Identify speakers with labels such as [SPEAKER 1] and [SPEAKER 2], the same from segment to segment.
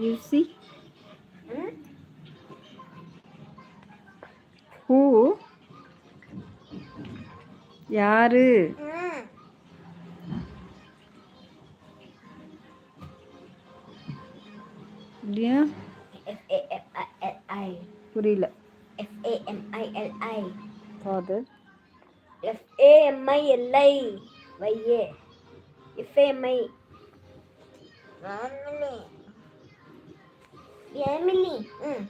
[SPEAKER 1] You see?
[SPEAKER 2] Hmm?
[SPEAKER 1] Who? யாரு
[SPEAKER 2] Hmm.
[SPEAKER 1] இல்லையா
[SPEAKER 2] F A M I L I.
[SPEAKER 1] புரியல
[SPEAKER 2] F A M I L I.
[SPEAKER 1] Father
[SPEAKER 2] F A M I L I. வையே F A M I. Family. Family. ம்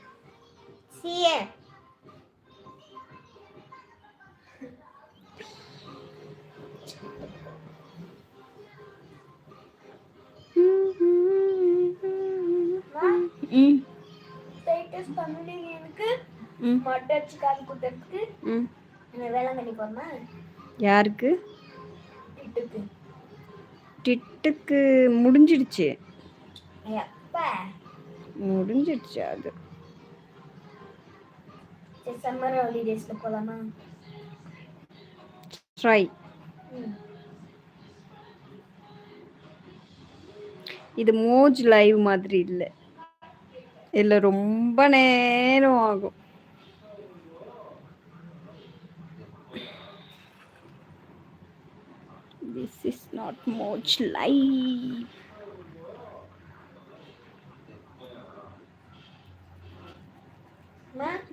[SPEAKER 2] C A.
[SPEAKER 1] ம்
[SPEAKER 2] status பண்ணி எனக்கு
[SPEAKER 1] ம்
[SPEAKER 2] மொட்டை அடிச்சு கால் குத்துறதுக்கு
[SPEAKER 1] ம்
[SPEAKER 2] நான் வேளாங்கண்ணி போறேன்னா
[SPEAKER 1] யாருக்கு டிட்டுக்கு முடிஞ்சிடுச்சு
[SPEAKER 2] எப்ப
[SPEAKER 1] முடிஞ்சிடுச்சு அது.
[SPEAKER 2] சம்மர் ஹாலிடேஸ்ல போலாமா?
[SPEAKER 1] ட்ரை இது மோஜ் லைவ் மாதிரி இல்லை. இதில் ரொம்ப நேரம் ஆகும். This is not Moj live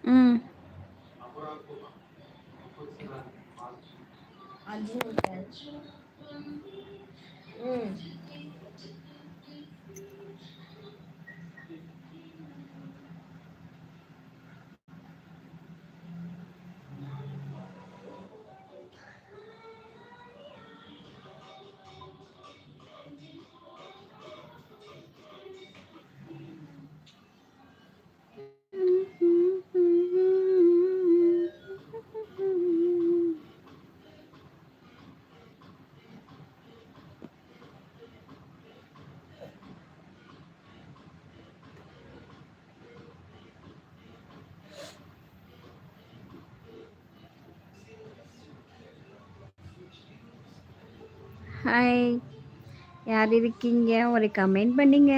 [SPEAKER 2] அம்மா
[SPEAKER 1] ஹாய் யார் இருக்கீங்க? ஒரு கமெண்ட் பண்ணுங்க.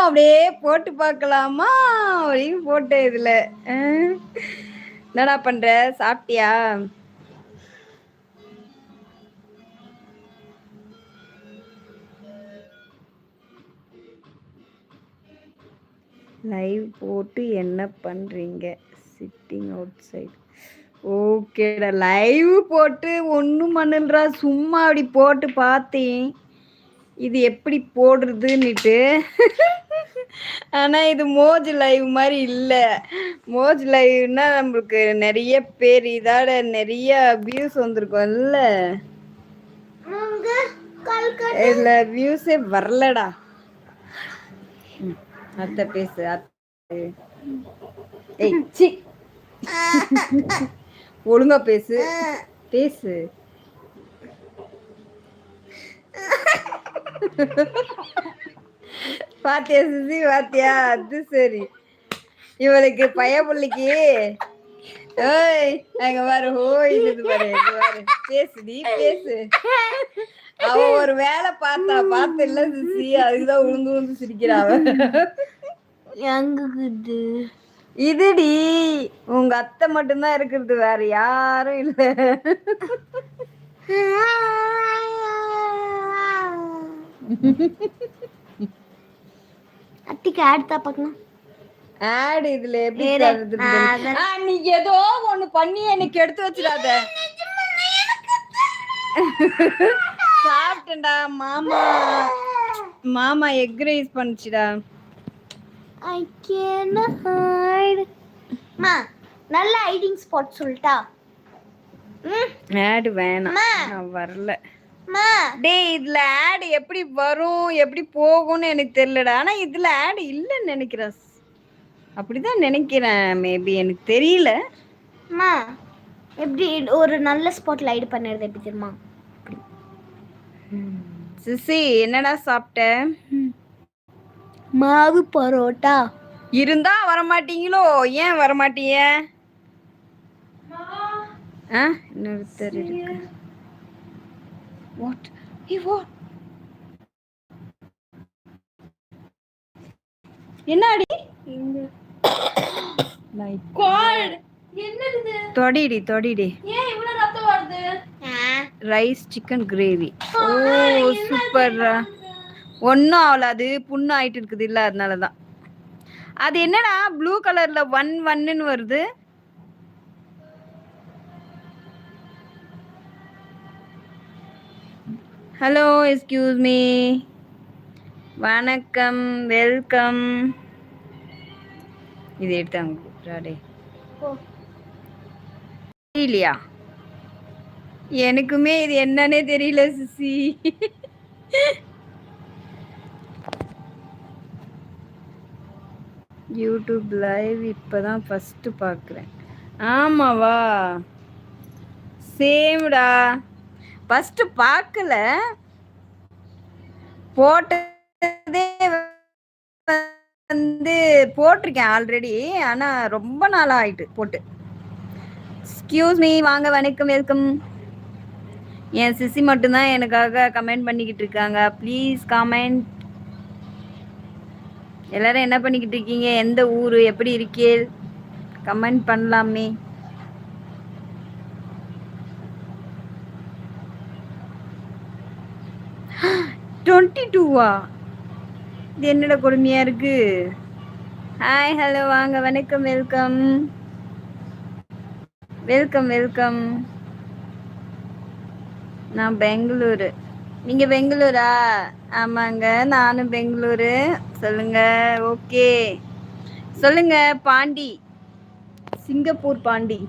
[SPEAKER 1] சும்மா அப்படியே போட்டு பார்க்கலாமா அப்படின்னு போட்டேன் இதுல. என்னடா பண்ற? சாப்பிட்டியா? லைவ் போட்டு என்ன பண்றீங்க? சிட்டிங் அவுட் சைடு ஓகேடா லைவ் போட்டு ஒன்றும் பண்ணலடா. சும்மா அப்படி போட்டு பார்த்தேன். இது எப்படி போடுறதுன்னுட்டு. ஆனா இது மோஜ் லைவ் மாதிரி இல்ல. மோஜ் லைவ்னா நம்மளுக்கு நிறைய பேர் இதோட நிறைய வியூஸ் வந்திருக்கும்ல
[SPEAKER 2] உங்க
[SPEAKER 1] வியூஸே வரலடா. அத்த அத்தை பேசு அத்தை. ஏய் ஒழுங்கா பேசு. பேசு. பாத்தியா சிசி பாத்தியா? அது சரி. இவளுக்கு பயப்புள்ளிக்கு ஓய் அங்க பாரு. இது பாரு இது பாரு. பேசுடி பேசு. அவ ஒரு வேலை பார்த்தா பார்த்து இல்ல சிசி அதுக்குதான் உளுந்து உளுந்து சிரிக்கிறா அவ.
[SPEAKER 2] எங்குது
[SPEAKER 1] இதுடி உங்க அத்தை மட்டும்தான் இருக்கிறது. வேற யாரும் இல்ல.
[SPEAKER 2] அத்திக்கு ஆட் தான் பார்க்கணும்
[SPEAKER 1] ஆட் இதுல எப்படி நீ ஏதோ ஒண்ணு பண்ணி எனக்கு எடுத்து வச்சிடாத. சாப்பிட்டேன்டா மாமா. மாமா எக் ரைஸ் பண்ணுச்சுடா.
[SPEAKER 2] ஐ கேன் ஹைட் மா நல்ல ஹைடிங் ஸ்பாட் சொல்லிட்டா
[SPEAKER 1] ஆட் வேணாம். நான் வரல. டேய் இதுல ஆட் எப்படி வரும் எப்படி போகும்னு எனக்கு தெரியலடா. ஆனா இதுல ஆட் இல்லைன்னு நினைக்கிறேன். அப்படிதான் நினைக்கிறேன் மேபி எனக்கு தெரியல.
[SPEAKER 2] மா எப்படி ஒரு நல்ல ஸ்பாட் லைட் பண்ணுறது எப்படி தெரியுமா?
[SPEAKER 1] சிசி என்னடா சாப்பிட்ட?
[SPEAKER 2] மாவு பரோட்டா.
[SPEAKER 1] இருந்தா வரமாட்டீங்களோ? ஏன் வரமாட்டீங்க ஆ இன்னொருத்தர் இருக்கு வாட் என்னடி? மை காட்
[SPEAKER 2] என்னது
[SPEAKER 1] தொடிடி தொடிடி.
[SPEAKER 2] ஏன் இவ்வளவு ரத்தம் வருது?
[SPEAKER 1] ரைஸ் சிக்கன் கிரேவி ஓ சூப்பர் ஒன்றும் ஆகல அது புண்ணு ஆயிட்டு இருக்குது இல்லை அதனால தான் அது என்னடா? ப்ளூ கலர்ல ஒன் ஒன்னுன்னு வருது. ஹலோ எஸ்கியூஸ் மீ வணக்கம் வெல்கம் இது எடுத்தாங்க கூப்பிட்றாடே இல்லையா எனக்குமே இது என்னன்னே தெரியல சிசி யூடியூப் லைவ் இப்பதான் ஃபர்ஸ்ட் பார்க்குறேன். ஆமாவா? சேம்டா. ஃபஸ்ட்டு பார்க்கல போட்டதே வந்து போட்டிருக்கேன் ஆல்ரெடி ஆனால் ரொம்ப நாள் ஆயிட்டு போட்டு. எக்ஸ்கியூஸ் மீ வாங்க வணக்கம் வெல்கம் என் சிசி மட்டும்தான் எனக்காக கமெண்ட் பண்ணிக்கிட்டு இருக்காங்க. ப்ளீஸ் கமெண்ட் எல்லாரும் என்ன பண்ணிக்கிட்டு இருக்கீங்க? எந்த ஊர்? எப்படி இருக்கீள் கமெண்ட் பண்ணலாமே. டுவெண்ட்டி டூவா இது என்னடா கொடுமையா இருக்கு? ஹாய் ஹலோ வாங்க வணக்கம் வெல்கம் வெல்கம் வெல்கம் நான் பெங்களூரு. நீங்க பெங்களூரா? ஆமாங்க நானும் பெங்களூரு. சொல்லுங்க ஓகே சொல்லுங்க பாண்டி. சிங்கப்பூர் பாண்டி.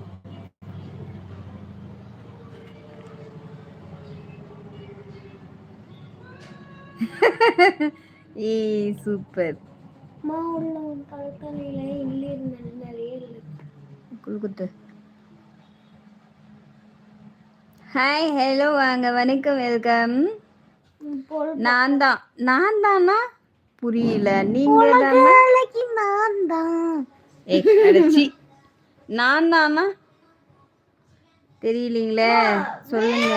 [SPEAKER 1] ஏ சூப்பர்.
[SPEAKER 2] மாவுள்ள நிறைய
[SPEAKER 1] குழுக்குத்து ஹாய் ஹலோ வாங்க வணக்கம் வெல்கம் நான் தான். நான் தானா? புரியல. நீங்க தானா? ஏய் நான் தானா? தெரியலீங்களே? சொல்லுங்க.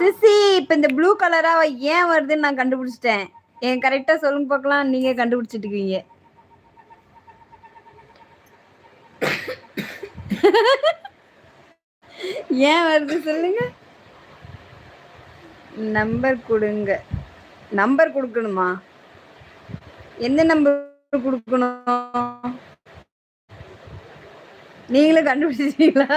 [SPEAKER 1] சிசி இப்ப இந்த ப்ளூ கலரா ஏன் வருதுன்னு நான் கண்டுபிடிச்சிட்டேன். ஏன் கரெக்டா சொல்லுங்க பார்க்கலாம். நீங்க கண்டுபிடிச்சிட்டு இருக்கீங்க. ஏன் வருது சொல்லுங்க. நம்பர் கொடுங்க. நம்பர் கொடுக்கணுமா? எந்த நம்பர் கொடுக்கணும்? நீங்களும் கண்டுபிடிச்சிட்டீங்களா?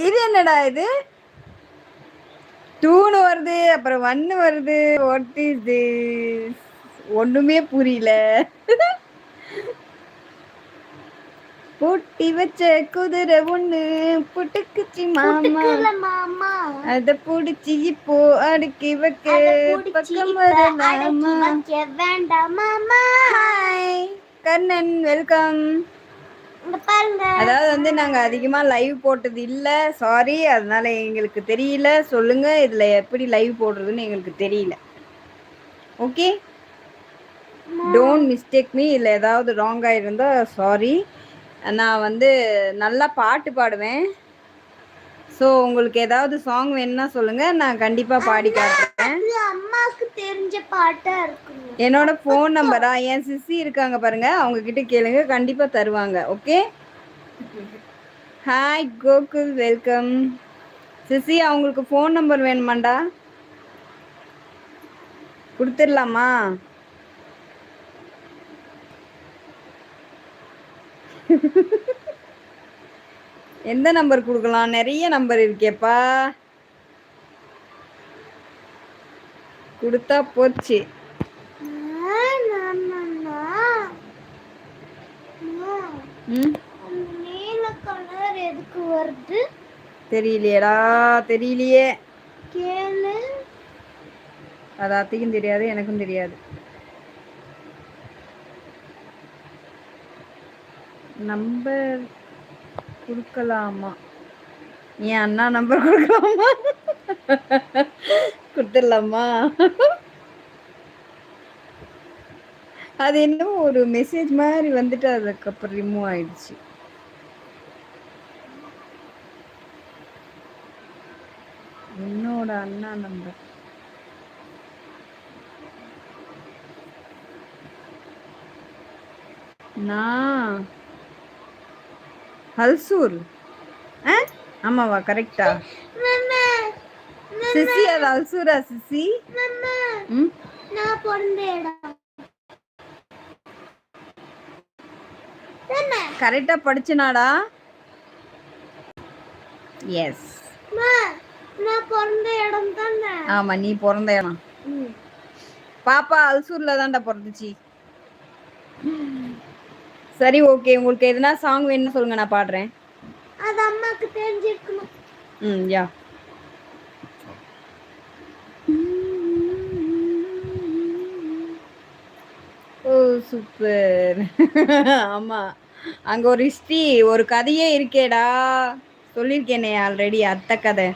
[SPEAKER 1] இது என்னடா இது? டூன்னு வருது அப்புறம் ஒன்னு வருது. வாட் இஸ் திஸ் ஒண்ணுமே புரியல. பூட்டி வச்ச குதிரை ஒண்ணு புட்டுக்குச்சி மாமா.
[SPEAKER 2] மாமா.
[SPEAKER 1] அத புடிச்சு இப்போ அடுக்கி வைக்க பக்கம் வரலாமா
[SPEAKER 2] வைக்க வேண்டாம் மாமா.
[SPEAKER 1] ஹாய் கர்ணன் வெல்கம் அதாவது வந்து நாங்க அதிகமா லைவ் போட்டது இல்ல. சாரி அதனால எங்களுக்கு தெரியல. சொல்லுங்க இதுல எப்படி லைவ் போடுறதுன்னு எங்களுக்கு தெரியல. ஓகே டோன்ட் மிஸ்டேக் மீ இல்லை ஏதாவது ராங் ஆயிருந்தா சாரி நான் வந்து நல்லா பாட்டு பாடுவேன். ஸோ உங்களுக்கு ஏதாவது சாங் வேணும்னா சொல்லுங்க. நான் கண்டிப்பா பாடி காட்டுறேன்.
[SPEAKER 2] இது அம்மாக்கு தெரிஞ்ச பாட்டா இருக்குங்க.
[SPEAKER 1] என்னோட ஃபோன் நம்பரா என் சிசி இருக்காங்க பாருங்க. அவங்க கிட்ட கேளுங்க. கண்டிப்பா தருவாங்க. Okay hi Gokul welcome CC அவங்களுக்கு ஃபோன் நம்பர் வேணுமாண்டா? கொடுத்துடலாமா? எந்த நம்பர் கொடுக்கலாம்? நிறைய நம்பர் இருக்கேப்பா. கொடுத்தா போச்சு.
[SPEAKER 2] வருது
[SPEAKER 1] தெரியலையேடா தெரியலையே.
[SPEAKER 2] கேளு
[SPEAKER 1] அது அத்தைக்கும் தெரியாது எனக்கும் தெரியாது. நம்பர் கொடுக்கலாமா? என் அண்ணா நம்பர் கொடுக்கலாமா? கொடுத்துடலாமா? அது என்னமோ ஒரு மெசேஜ் மாதிரி வந்துட்டு அதுக்கப்புறம் ரிமூவ் ஆயிடுச்சு. என்னோட அண்ணா நம்பர் நான் ஹல்சூர் ஆ? ஆமாவா கரெக்டா. சிசி அது ஹல்சூரா சிசி? ம்?
[SPEAKER 2] நான் பிறந்த இடம்.
[SPEAKER 1] கரெக்டா படிச்சனாடா. எஸ்
[SPEAKER 2] அம்மா, நான் பிறந்த இடம் தானே.
[SPEAKER 1] ஆமா நீ பிறந்த இடம். பாப்பா அல்சூர்ல தான்டா பிறந்துச்சு. சரி ஓகே உங்களுக்கு எதுனா சாங் வேணும்னு சொல்லுங்க நான் பாடுறேன்.
[SPEAKER 2] அது அம்மாக்கு தெரிஞ்சிருக்கணும்.
[SPEAKER 1] ம் யா. ஓ சூப்பர் ஆமா. அங்க ஒரு ஹிஸ்ட்ரி ஒரு கதையே இருக்கேடா. சொல்லியிருக்கேனே ஆல்ரெடி அத்தை கதை.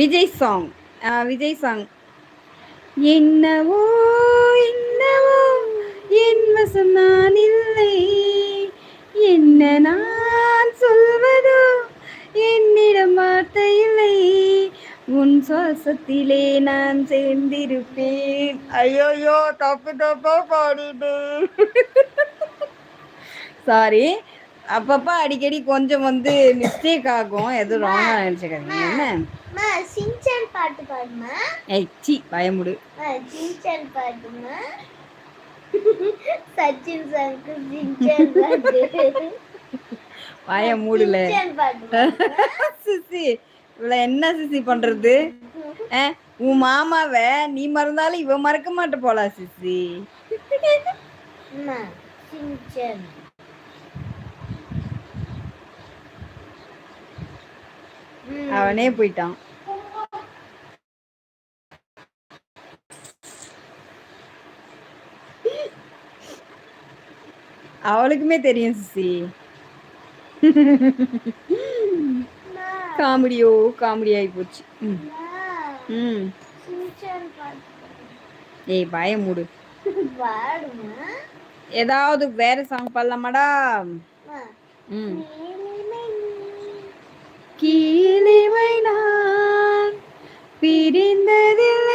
[SPEAKER 1] விஜய் சாங் விஜய் சாங் என்னவோ என்னவோ என் வசம் நான் இல்லை. என்ன நான் சொல்வதோ என்னிடம் வார்த்தை இல்லை. உன் சுவாசத்திலே நான் சேர்ந்திருப்பேன். ஐயோயோ தப்பு தப்பா பாடிட்டு. சாரி அப்பப்போ அடிக்கடி கொஞ்சம் வந்து மிஸ்டேக் ஆகும். எதுவும் ராங்காக நினச்சிக்காதீங்க. என்ன?
[SPEAKER 2] அம்மா சின்சான் பாட்டு பாடுமா?
[SPEAKER 1] ஏய் சி பயமுடு.
[SPEAKER 2] பாட்டுமா? சச்சின் பாட்டு.
[SPEAKER 1] வாய மூடல
[SPEAKER 2] பாட்டு
[SPEAKER 1] சிசி இவ்வளோ என்ன சிசி பண்றது? உன் மாமாவை நீ மறந்தாலும் இவ மறக்க மாட்ட போலா சிசி. அவனே போயிட்டான். அவளுக்குமே தெரியும் சிசி காமெடியோ காமெடி ஆகி போச்சு. ம். ஏய் பய மூடு. ஏதாவது வேற சாங் பாடலாமாடா? ம்.
[SPEAKER 2] நீலிமை
[SPEAKER 1] கீழிவை நான். பிரிந்ததில்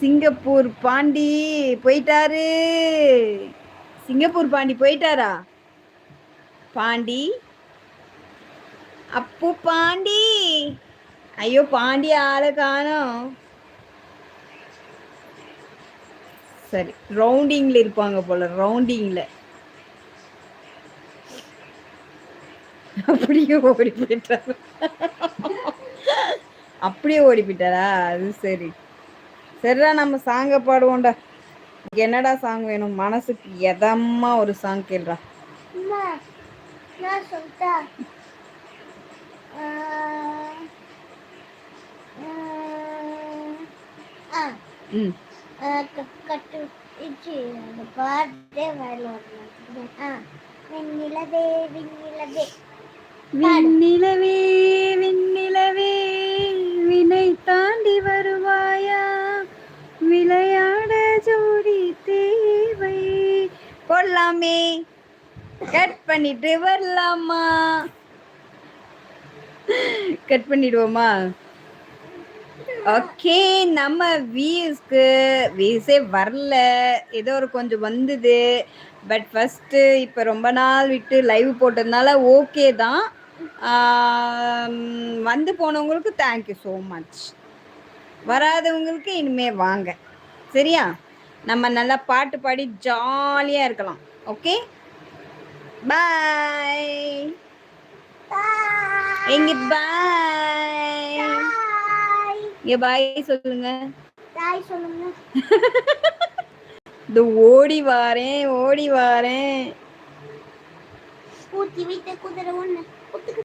[SPEAKER 1] சிங்கப்பூர் பாண்டி போயிட்டாரு. சிங்கப்பூர் பாண்டி போயிட்டாரா? பாண்டி. அப்பு பாண்டி. ஐயோ பாண்டி ஆளை காணோம். சரி ரவுண்டிங்கில் இருப்பாங்க போல ரவுண்டிங்கில் அப்படியே ஓடி போயிட்டார். அப்படியே ஓடி போயிட்டாரா? அது சரி. சரிடா நம்ம சாங்க பாடுவோம்டா. என்னடா சாங் வேணும்? மனசுக்கு எதமா ஒரு சாங் கேள்றா
[SPEAKER 2] பாட்டே வெண்ணிலவே வெண்ணிலவே.
[SPEAKER 1] விண்ணிலவே விண்ணிலவே. வரலாமே கட் பண்ணிட்டு வரலாமா? கட் பண்ணிடுவோமா? ஓகே நம்ம வியூஸ்க்கு வியூஸே வரல. ஏதோ ஒரு கொஞ்சம் வந்தது. பட் ஃபஸ்ட்டு இப்போ ரொம்ப நாள் விட்டு லைவ் போட்டதுனால ஓகே தான். வந்து போனவங்களுக்கு தேங்க்யூ ஸோ மச் வராதவங்களுக்கு இனிமே வாங்க. சரியா? நம்ம நல்லா பாட்டு பாடி ஜாலியாக இருக்கலாம். Okay bye
[SPEAKER 2] Bye.
[SPEAKER 1] எங்க பாய்
[SPEAKER 2] பாய்
[SPEAKER 1] இங்க பாய் சொல்லுங்க.
[SPEAKER 2] தாய் சொல்லுங்க.
[SPEAKER 1] இந்த ஓடி வாரேன் ஓடி வாரேன்.
[SPEAKER 2] ஊத்தி வைத்த குதிரை ஒண்ணு